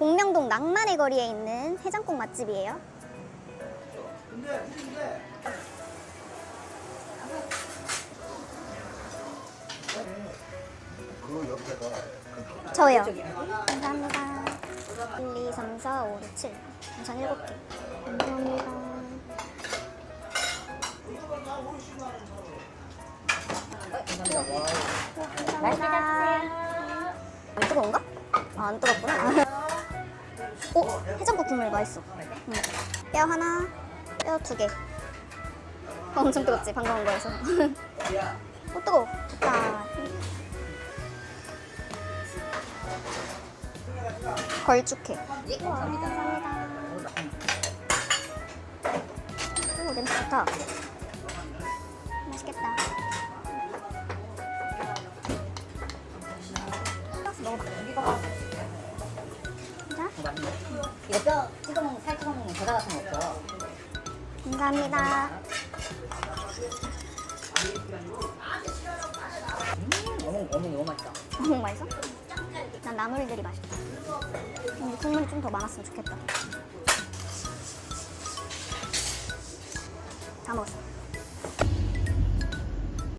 공명동 낭만의 거리에 있는 해장국 맛집이에요. 저요. 감사합니다. 1, 2, 3, 4, 5, 6, 7. 우선 7개. 감사합니다. 감사합니다. 안 뜨거운가? 아, 안 뜨겁구나. 오, 해장국 국물 맛있어. 응. 뼈 하나, 뼈 두 개. 어, 엄청 뜨겁지, 방금 온 거에서. 오, 뜨거워. 됐다. 걸쭉해. 감사합니다. 오, 냄새 좋다. 맛있겠다. 먹어봐. 자, 이거 뼈 찍어 먹는 살 찍어 먹는 겨자 같은 거 없어. 감사합니다. 음, 어묵 어묵 너무 맛있다. 어묵 맛있어? 난 나물들이 맛있다. 근데 국물이 좀 더 많았으면 좋겠다. 다 먹었어.